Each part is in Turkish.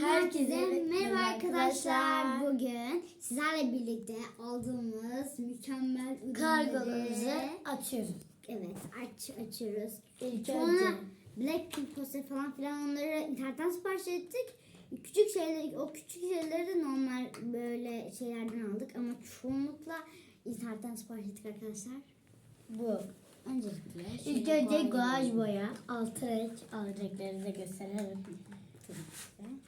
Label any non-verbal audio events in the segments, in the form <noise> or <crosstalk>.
Herkese merhaba arkadaşlar. Bugün sizlerle birlikte aldığımız mükemmel ürünleri Kargolarımızı açıyoruz. evet aç açıyoruz. İlk Sonra önce Blackpink poster falan filan onları internetten sipariş ettik. Küçük şeyler, o küçük şeyleri de normal böyle şeylerden aldık ama çoğunlukla internetten sipariş ettik arkadaşlar. bu. Öncelikle İlk önce guaj boya. Altı renk alacaklarını da gösterelim. Tabii ki de.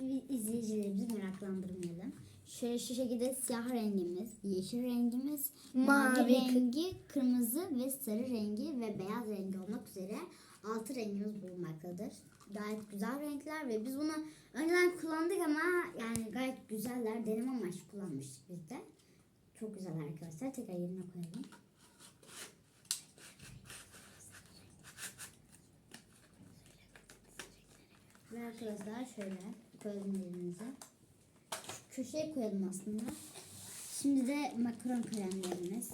İzleyicilerimizi meraklandırmayalım. Şöyle şu şekilde siyah rengimiz, yeşil rengimiz, mavi, Mavi, rengi, kırmızı ve sarı rengi ve beyaz rengi olmak üzere altı rengimiz bulunmaktadır. Gayet güzel renkler ve biz bunu önceden kullandık ama yani gayet güzeller. Deneme amaçlı kullanmıştık biz de. Çok güzel arkadaşlar. Tekrar yerine koyalım. Ve arkadaşlar şöyle koyalım yerimize. Şu köşeye koyalım aslında. Şimdi de makaron kalemlerimiz.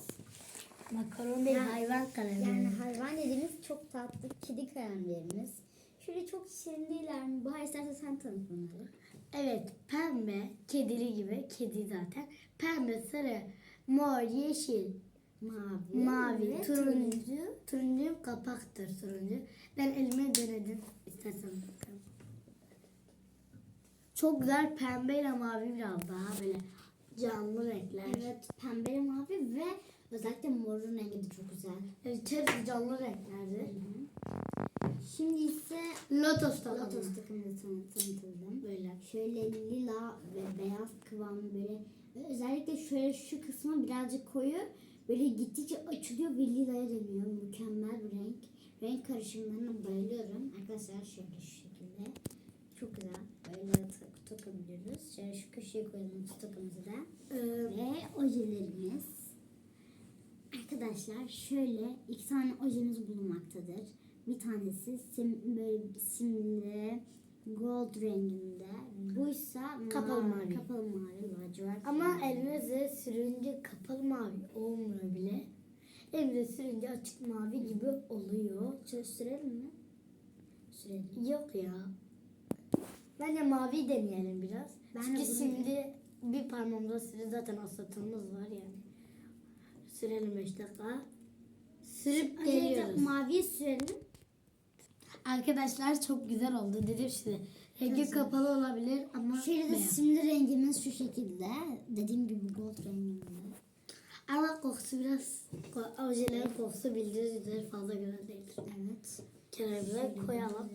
Makaron değil Yani- hayvan kalemi. Yani hayvan dediğimiz çok tatlı kedi kalemlerimiz. Şöyle çok şirin değiller mi? Bahar istersen sen tanıt bunları. Evet pembe kedili gibi kedi zaten. Pembe sarı mor yeşil Mavi, mavi ve turuncu turuncu kapaktır turuncu. Ben elime denedim istersen bakalım. Çok güzel pembeyle mavi biraz daha böyle canlı renkler. Evet pembe mavi ve özellikle morun rengi de çok güzel. Evet, hepsi canlı renklerdir. Şimdi ise Lotus takımı. Lotus takımını tanı- tanıtıldım. Böyle. Şöyle lila ve beyaz kıvamı böyle ve özellikle şöyle şu kısmı birazcık koyu böyle gittikçe açılıyor ve lilaya dönüyor. Mükemmel bir renk. Renk karışımlarına bayılıyorum. Arkadaşlar şöyle şu şekilde. Çok güzel. Tak- takabiliyoruz. Şöyle şu köşeye koyalım şu takımızı da. Ee, Ve ojelerimiz. Arkadaşlar şöyle iki tane ojemiz bulunmaktadır. Bir tanesi sim, böyle simli gold renginde. Buysa Kapalı mavi. Kapalı mavi lacivert. ama elinize sürünce kapalı mavi olmuyor bile. Elinize sürünce açık mavi gibi oluyor. Şöyle sürelim mi? Sürelim. Yok ya. Bence mavi deneyelim biraz. Ben de Çünkü şimdi bir parmağımda süre zaten aslatımız var yani. Sürelim 5 dakika. Sürüp geliyoruz. maviye sürelim. Arkadaşlar çok güzel oldu dedim size. Rengi Güzel. kapalı olabilir ama Şöyle de simli rengimiz şu şekilde. Dediğim gibi gold renginde. Ama kokusu biraz ojelerin kokusu bildiğiniz üzere fazla güzel değildir. Evet. Kenarına koyalım.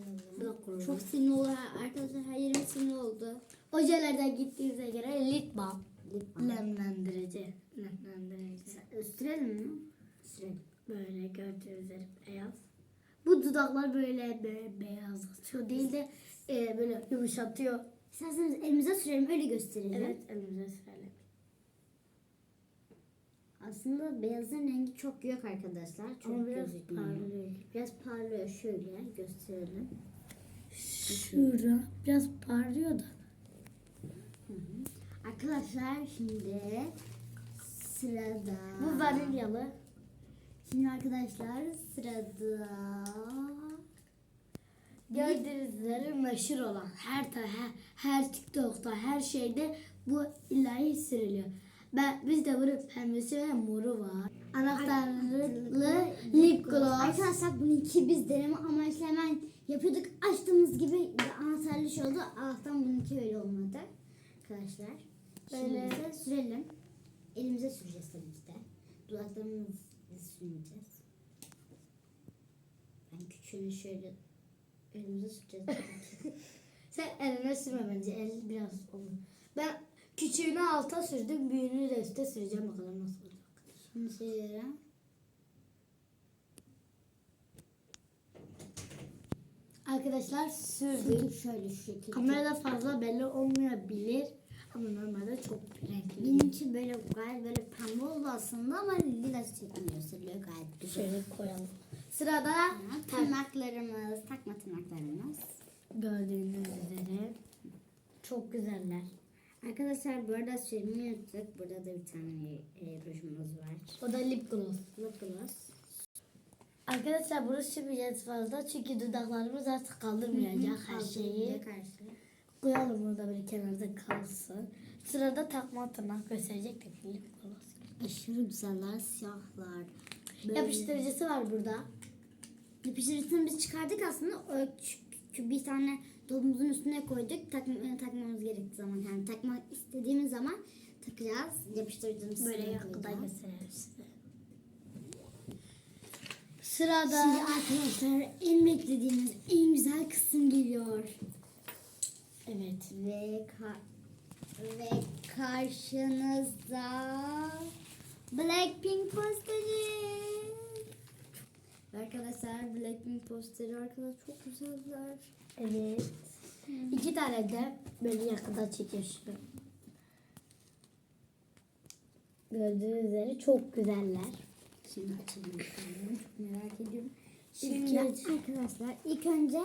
Kurulur. Çok simli oldu arkadaşlar. Her yerim simli oldu. Ojelerden gittiğinize göre lip balm. Lip balm. Nemlendirici. Nemlendirici. Sürelim mi? Sürelim. Böyle gördüğünüz üzere beyaz. Bu dudaklar böyle be beyazlatıyor değil de e, böyle yumuşatıyor. İsterseniz elimize sürelim öyle gösterelim. Evet elimize sürelim. Aslında beyazın rengi çok yok arkadaşlar. Çok Ama biraz gözükmüyor. parlıyor. Biraz parlıyor şöyle gösterelim. Şura biraz parlıyor da. Arkadaşlar şimdi sırada. Bu vanilyalı. Şimdi arkadaşlar sırada. Gördüğünüz üzere meşhur olan her, ta- her, her TikTok'ta her şeyde bu ilahi sürülüyor. Ben, biz de bunun pembesi ve moru var. Anahtarlı lip gloss. Arkadaşlar bununki biz deneme amaçlı hemen yapıyorduk. Açtığımız gibi anahtarlı şey oldu. Allah'tan bununki öyle olmadı. Arkadaşlar. Böyle ise sürelim. Elimize süreceğiz tabii ki de. Dudaklarımızı sürmeyeceğiz. Ben küçüğünü şöyle elimize süreceğiz. <laughs> <laughs> Sen eline sürme bence. El biraz olur. Ben küçüğünü alta sürdüm. Büyüğünü de üste süreceğim. Bakalım nasıl olacak. Şimdi sürüyorum. Arkadaşlar sürdüm. Şöyle şu şekilde. Kamerada fazla belli olmayabilir. Ama normalde çok renkli. Benimki böyle gayet böyle pembe oldu aslında ama lila şeklinde gösteriliyor gayet güzel. Şöyle koyalım. Sırada Tırnaklarımız, takma tırnaklarımız. gördüğünüz üzere çok güzeller. Arkadaşlar bu arada sürümü yuttuk. Burada da bir tane e, rujumuz var. O da lip gloss. Lip gloss. Arkadaşlar bunu sürmeyeceğiz fazla çünkü dudaklarımız artık kaldırmayacak her şeyi. Koyalım bunu da bir kenarda kalsın. Sırada takma tırnak gösterecek de film. Aşırı güzeller, siyahlar. Böyle- Yapıştırıcısı var burada. Yapıştırıcısını biz çıkardık aslında. O bir tane dolabımızın üstüne koyduk. Takma, e, takmamız gerektiği zaman yani takmak istediğimiz zaman takacağız. Yapıştırıcının Böyle gösterelim size. Sırada Şimdi arkadaşlar en beklediğimiz en güzel kısım geliyor. evet. Ve ka- ve karşınızda Blackpink posteri. Arkadaşlar Blackpink posteri arkadaşlar çok güzeller. Evet. İki tane de böyle yakından çekiyor şunu. Gördüğünüz üzere çok güzeller. Şimdi açalım. Çok merak ediyorum. İlk Şimdi önce- arkadaşlar ilk önce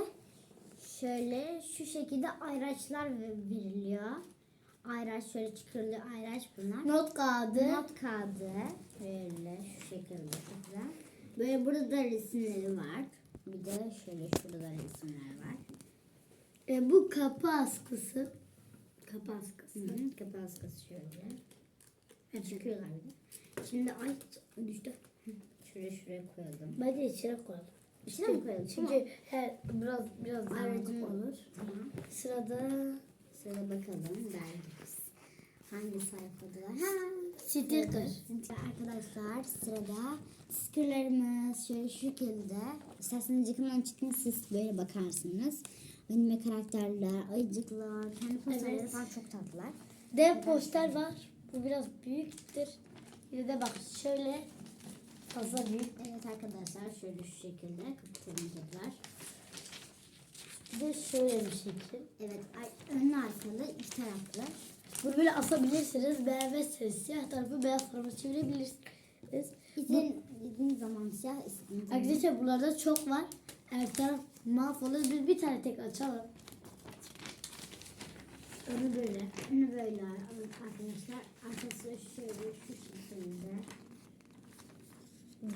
şöyle şu şekilde ayraçlar ve- veriliyor. Ayraç şöyle çıkırlı ayraç bunlar. Not kağıdı. Not kağıdı böyle şu şekilde çok güzel. Böyle burada da resimleri var. Bir de şöyle şurada da resimler var. E, bu kapı askısı. Kapı askısı. Hı hı, Kapı askısı şöyle. Çıkıyorlar bir de. Şimdi ay düştü. Şuraya şuraya koyalım. Bence içine koyalım. İçine mi koyalım? Çünkü her, biraz biraz daha Aracın olur. Tamam. Sırada Şöyle bakalım dergimiz. Hangi sayfada? Ha. sticker. Arkadaşlar sırada stickerlarımız şöyle şu şekilde. İsterseniz yakından çıkın siz böyle bakarsınız. Anime karakterler, ayıcıklar, kendi posterleri Evet. falan çok tatlılar. Dev poster var. Bu biraz büyüktür. Bir de bak şöyle fazla büyük. Evet arkadaşlar şöyle şu şekilde kapatalım tekrar. Bir de şöyle bir şekil. Evet önlü arkalı iki taraflı. Bunu böyle asabilirsiniz. Beğenmezseniz siyah tarafı beyaz tarafa çevirebilirsiniz. İzin, izin zaman siyah istediğiniz. Arkadaşlar bunlarda çok var. Her taraf mahvolur. Biz bir tane tek açalım. Onu böyle. Önü böyle arkadaşlar. Arkası şöyle şu şekilde.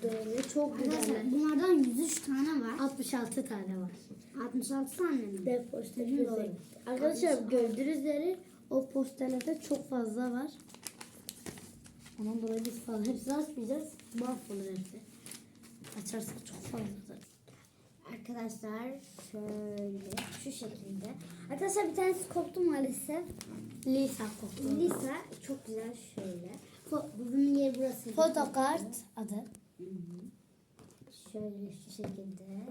Böyle çok güzel. Arkadaşlar bunlardan 103 tane var. 66 tane var. 66 tane mi? Dev posteri Hı, güzel. doğru. Arkadaşlar gördüğünüz üzere o posterlerde çok fazla var. Ondan dolayı biz fazla hepsini açmayacağız. Mahvolur hepsi. Açarsak çok fazladır. Arkadaşlar şöyle şu şekilde. Arkadaşlar bir tanesi koptu maalesef. Lisa koktu. Lisa çok güzel şöyle. Fo- Bunun yeri burası. Photokart adı. Hı hı. Şöyle şu şekilde.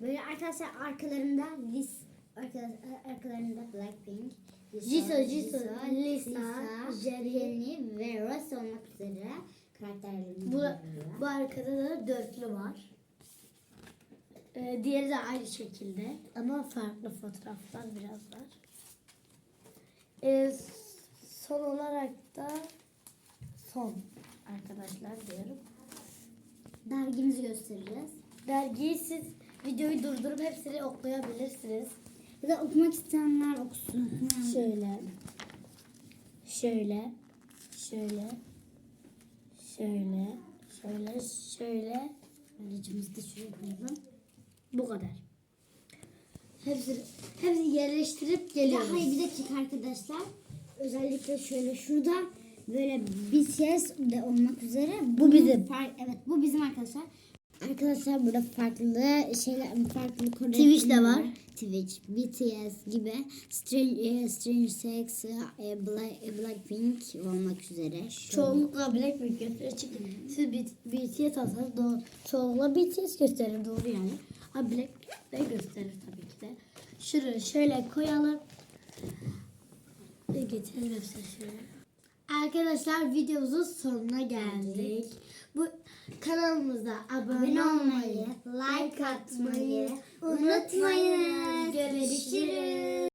Böyle arkadaşlar arkalarında Lis arkadaşlar arkalarında Blackpink, Jisoo, Jisoo, Lisa, Jennie. Ve Rose olmak üzere karakterlerimiz Bu, bu arkada da dörtlü var. Ee, diğeri de aynı şekilde ama farklı fotoğraflar biraz var. Ee, son olarak da son arkadaşlar diyorum. Dergimizi göstereceğiz. Dergiyi siz videoyu durdurup hepsini okuyabilirsiniz. Ya da okumak isteyenler okusun. Yani Şöyle. Şöyle. Şöyle. Şöyle. Şöyle. Şöyle. aracımızı da şuraya koyalım. Bu kadar. Hepsini, hepsini yerleştirip Ya geliyoruz. hayır bir dakika arkadaşlar. Özellikle şöyle şurada böyle BTS de olmak üzere. Bu bizim. Far- evet bu bizim arkadaşlar. Arkadaşlar burada farklı şeyler, farklı Kore Twitch de var. Twitch, BTS gibi, Strange, Strange Sex, e, Black, e, Blackpink olmak üzere. Çoğunlukla Blackpink gösterir. Çünkü siz BTS alsanız doğru. Çoğunlukla BTS gösterir doğru yani. Ha Blackpink de gösterir tabii ki de. Şuraya şöyle koyalım. Ve getirelim hepsini şöyle. Arkadaşlar videomuzun sonuna geldik. Bu kanalımıza abone, olmayı, like atmayı unutmayın. Görüşürüz.